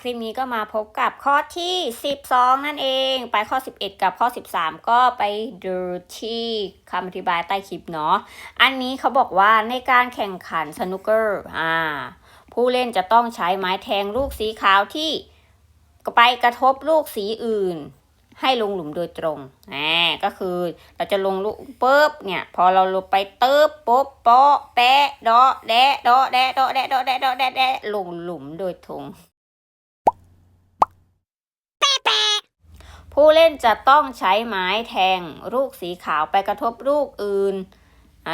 คลิปนี้ก็มาพบกับข้อที่ 12 นั่นเอง ไปข้อ 11 กับข้อ 13 ก็ไปดูที่คำอธิบายใต้คลิปเนาะ อันนี้เขาบอกว่าในการแข่งขันสนุกเกอร์อ่าผู้เล่นจะต้องใช้ไม้แทงลูกสีขาวที่ไปกระทบลูกสีอื่น ให้ลงหลุมโดยตรงแหมก็คือเราจะลงลูกปุ๊บเนี่ย พอเราลงไปเติบปุ๊บโป๊ะแปะดาะแดะดาะแดะดาะแดะดาะแดะดาะแดะแดะลงหลุมโดยตรง ผู้เล่นจะต้องใช้ไม้แทงลูกสีขาวไปกระทบลูกอื่น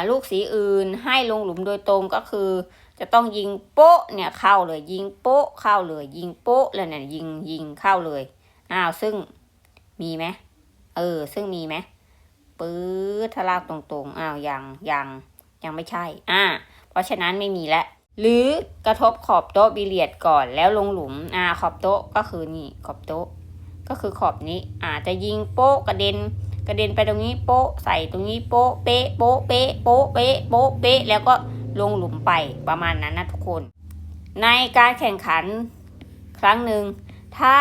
ลูกสีอื่นให้ลงหลุมโดยตรงก็คือ จะต้องยิงโป๊ะเนี่ยเข้าเลยยิงโป๊ะเข้าเลยยิงโป๊ะแล้วเนี่ยยิงยิงเข้าเลยอ้าวซึ่งมีไหมเออ ซึ่งมีไหมปื๊ดทะลากตรงๆอ้าวยังยังยังไม่ใช่อ่าเพราะฉะนั้นไม่มีแล้วหรือกระทบขอบโต๊ะบิเลียดก่อนแล้วลงหลุมอ่าขอบโต๊ะก็คือนี่ขอบโต๊ะ ก็คือขอบนี้อาจจะยิงโป๊ะกระเด็น กระเด็นไปตรงนี้โป๊ะใส่ตรงนี้โป๊ะเป๊ะโป๊ะเป๊ะโป๊ะเป๊ะโป๊ะเป๊ะแล้วก็ลงหลุมไปประมาณนั้นนะทุกคน ในการแข่งขันครั้งหนึ่งถ้า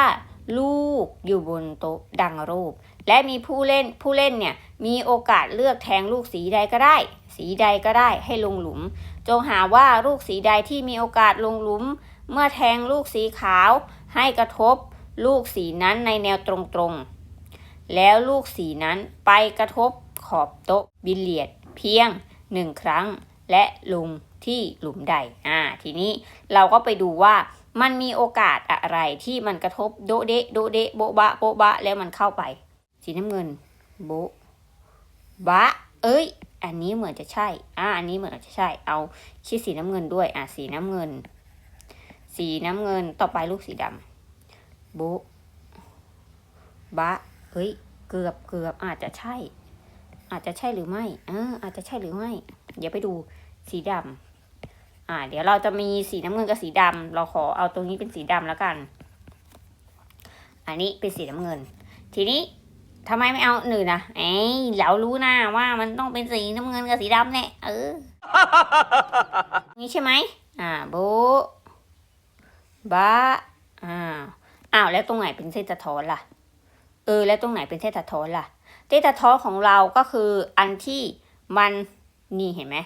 ลูกอยู่บนโต๊ะดังรูป และมีผู้เล่นผู้เล่นเนี่ยมีโอกาสเลือกแทงลูกสีใดก็ได้ สีใดก็ได้ให้ลงหลุม จงหาว่าลูกสีใดที่มีโอกาสลงหลุม เมื่อแทงลูกสีขาวให้กระทบ ลูกสีนั้นในแนวตรงๆ แล้วลูกสีนั้นไปกระทบขอบโต๊ะบิลเลียดเพียงหนึ่งครั้งและลงที่หลุมใด อ่า ทีนี้เราก็ไปดูว่ามันมีโอกาสอะไรที่มันกระทบโดเดะโดเดะโบบะโบบะ แล้วมันเข้าไป สีน้ำเงิน โบบะ เอ้ย อันนี้เหมือนจะใช่ อ่า อันนี้เหมือนจะใช่ เอาคิดสีน้ำเงินด้วย อ่าสีน้ำเงิน สีน้ำเงิน ต่อไปลูกสีดำ โบ๊ะบะเฮ้ย เกือบเกือบอาจจะใช่ อาจจะใช่หรือไม่เอออาจจะใช่หรือไม่ เดี๋ยวไปดูสีดำอ่า เดี๋ยวเราจะมีสีน้ำเงินกับสีดำเราขอเอาตรงนี้เป็นสีดำแล้วกัน อันนี้เป็นสีน้ำเงิน ทีนี้ทำไมไม่เอาหนึ่งนะเอ้ยเรารู้นะว่ามันต้องเป็นสีน้ำเงินกับสีดำแน่เออนี่ใช่ไหมอ่าโบ๊ะบะอ่า อ้าวแล้วตรงไหนเป็นเส้นสะท้อนล่ะ เออ แล้วตรงไหนเป็นเส้นสะท้อนล่ะ เส้นสะท้อนของเราก็คืออันที่มันนี่เห็นไหม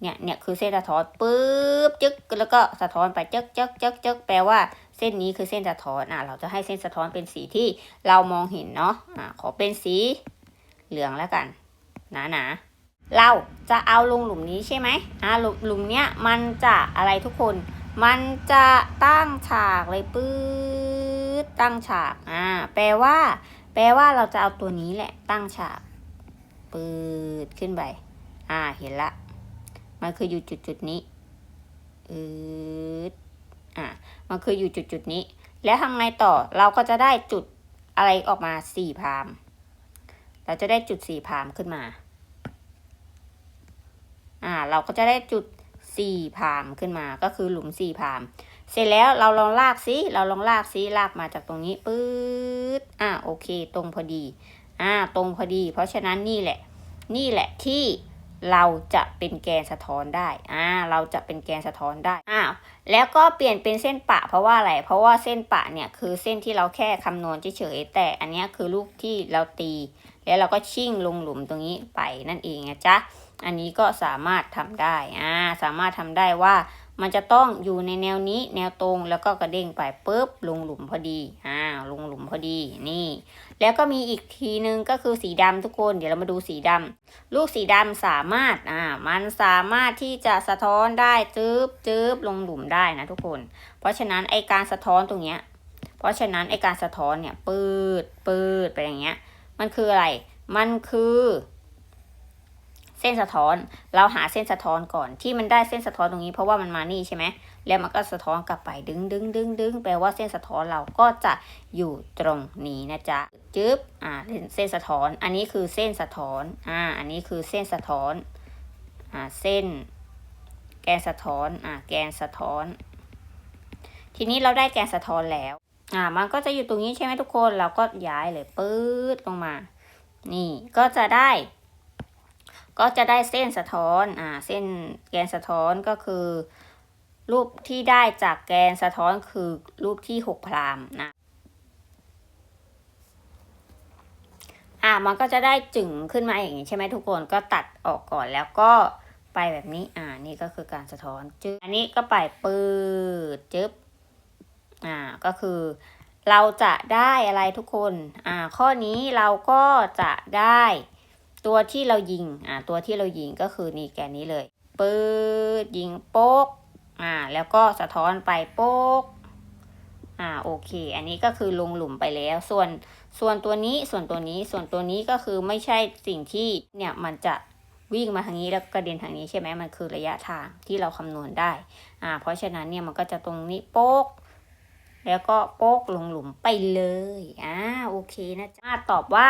เนี่ยเนี่ยคือเส้นสะท้อนปุ๊บจึ๊กแล้วก็สะท้อนไปจึ๊กจึ๊กจึ๊กจึ๊กแปลว่าเส้นนี้คือเส้นสะท้อนอะเราจะให้เส้นสะท้อนเป็นสีที่เรามองเห็นเนาะอะขอเป็นสีเหลืองแล้วกันหนาหนาเราจะเอาลงหลุมนี้ใช่ไหมอะหลุมหลุมเนี้ยมันจะอะไรทุกคน มันจะตั้งฉากเลยปื๊บ ดตั้งฉาก อ่า แปลว่า แปลว่าเราจะเอาตัวนี้แหละ ตั้งฉาก ปืดขึ้นไป อ่า เห็นละ มันคืออยู่จุดจุดนี้อืดอ่า มันคืออยู่จุดจุดนี้ แล้วทำไงต่อ เราก็จะได้จุดอะไรออกมาสี่พาม เราจะได้จุดสี่พามขึ้นมา อ่า เราก็จะได้จุดสี่พามขึ้นมา ก็คือหลุมสี่พาม เสร็จแล้วเราลองลากซิเราลองลากซิลากมาจากตรงนี้ปื๊ดอ่าโอเค ตรงพอดีอ่าตรงพอดี เพราะฉะนั้นนี่แหละ นี่แหละที่เราจะเป็นแกนสะท้อนได้ อ่า เราจะเป็นแกนสะท้อนได้ อ้าว แล้วก็เปลี่ยนเป็นเส้นปะเพราะว่าอะไร เพราะว่าเส้นปะเนี่ยคือเส้นที่เราแค่คำนวณเฉยๆแต่อันนี้คือลูกที่เราตี แล้วเราก็ชิ่งลงหลุมตรงนี้ไปนั่นเองนะจ๊ะ อันนี้ก็สามารถทำได้ อ่า สามารถทำได้ว่า มันจะต้องอยู่ในแนวนี้แนวตรงแล้วก็กระเด้งไปปุ๊บลงหลุมพอดีอ่าลงหลุมพอดีนี่ แล้วก็มีอีกทีนึงก็คือสีดำทุกคน เดี๋ยวเรามาดูสีดำลูกสีดำสามารถอ่ามันสามารถที่จะสะท้อนได้จึ๊บจึ๊บลงหลุมได้นะทุกคน เพราะฉะนั้นไอการสะท้อนตรงเนี้ยเพราะฉะนั้นไอการสะท้อนเนี่ยปืดปืดไปอย่างเงี้ยมันคืออะไร มันคือ เส้นสะท้อน เราหาเส้นสะท้อนก่อน ที่มันได้เส้นสะท้อนตรงนี้เพราะว่ามันมานี่ใช่ไหมแล้วมันก็สะท้อนกลับไปดึงดึงดึงดึงแปลว่าเส้นสะท้อนเราก็จะอยู่ตรงนี้นะจ๊ะจึ๊บอ่าเส้นสะท้อน อันนี้คือเส้นสะท้อนอ่าอันนี้คือเส้นสะท้อนอ่าเส้น แกนสะท้อนอ่าแกนสะท้อน ทีนี้เราได้แกนสะท้อนแล้วอ่ามันก็จะอยู่ตรงนี้ใช่ไหมทุกคน เราก็ย้ายเลยปื๊ดลงมา นี่ก็จะได้ ก็จะได้เส้นสะท้อนอ่าเส้นแกนสะท้อนก็คือ รูปที่ได้จากแกนสะท้อนคือรูปที่หกพรามนะอะมันก็จะได้จึงขึ้นมาอย่างนี้ใช่ไหมทุกคนก็ตัดออกก่อนแล้วก็ไปแบบนี้อ่านี่ก็คือการสะท้อนจึ๊บอันนี้ก็ไปปืดจึ๊บอ่าก็คือเราจะได้อะไรทุกคนอ่าข้อนี้เราก็จะได้ ตัวที่เรายิงอ่าตัวที่เรายิงก็คือนี่แกนนี้เลยปืดยิงโป๊กอ่าแล้วก็สะท้อนไปโป๊กอ่าโอเค อันนี้ก็คือลงหลุมไปแล้ว ส่วนส่วนตัวนี้ส่วนตัวนี้ส่วนตัวนี้ก็คือไม่ใช่สิ่งที่เนี่ยมันจะวิ่งมาทางนี้แล้วกระเด็นทางนี้ใช่ไหมมันคือระยะทางที่เราคำนวณได้อ่าเพราะฉะนั้นเนี่ยมันก็จะตรงนี้โป๊ก แล้วก็โป๊กลงหลุมไปเลย อ่า โอเคนะจ๊ะตอบว่า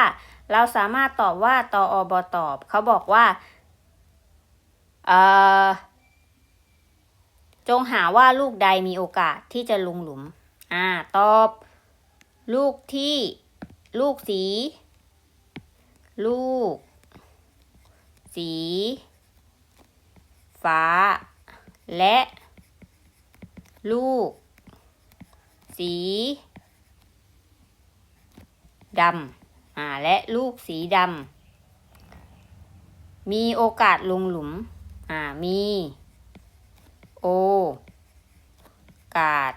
เราสามารถตอบว่าตออบตอบ เขาบอกว่า เอ่อ จงหาว่าลูกใดมีโอกาสที่จะลงหลุม อ่า ตอบ ลูกที่ ลูกสี ลูก สี ฟ้า และ ลูก สีดำอ่าและลูกสีดำมีโอกาสลงหลุมอ่ามีโอกาส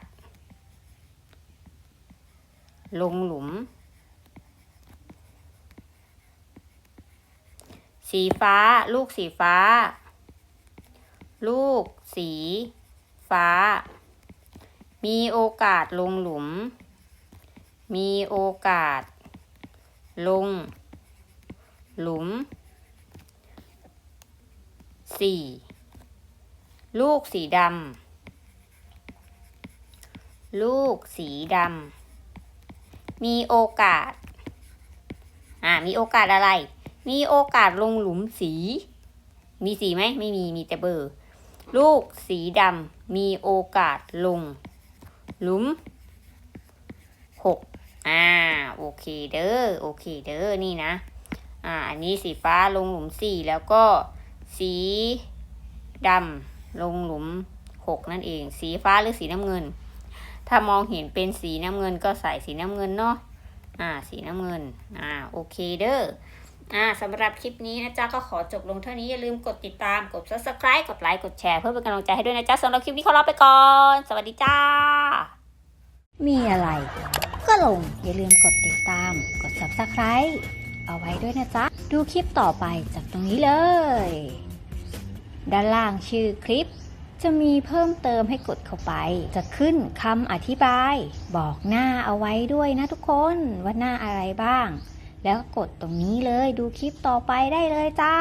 ลงหลุม สีฟ้า ลูกสีฟ้า ลูกสีฟ้า มีโอกาสลงหลุม มีโอกาส ลง หลุมสีลูกสีดำ ลูกสีดำ มีโอกาส อ่า มีโอกาสอะไร มีโอกาสลงหลุมสี มีสีไหม ไม่มี มีแต่เบอร์ ลูกสีดำ มีโอกาสลง หลุมหกอ่า โอเคเด้อ โอเคเด้อ นี่นะ อ่า อันนี้สีฟ้าลงหลุมสี่แล้วก็สีดำลงหลุมหกนั่นเอง สีฟ้าหรือสีน้ำเงิน ถ้ามองเห็นเป็นสีน้ำเงินก็ใส่สีน้ำเงินเนาะ อ่า สีน้ำเงิน อ่า โอเคเด้อ อ่าสำหรับคลิปนี้นะจ๊ะก็ขอจบลงเท่านี้ อย่าลืมกดติดตาม กด subscribe กดไลค์ กดแชร์เพื่อเป็นกำลังใจให้ด้วยนะจ๊ะสำหรับคลิปนี้ขอลาไปก่อน สวัสดีจ้า มีอะไร ก็ลง อย่าลืมกดติดตาม กด subscribe เอาไว้ด้วยนะจ๊ะ ดูคลิปต่อไปจากตรงนี้เลย ด้านล่างชื่อคลิป จะมีเพิ่มเติมให้กดเข้าไป จะขึ้นคำอธิบาย บอกหน้าเอาไว้ด้วยนะทุกคนว่าหน้าอะไรบ้าง แล้วกดตรงนี้เลยดูคลิปต่อไปได้เลยจ้า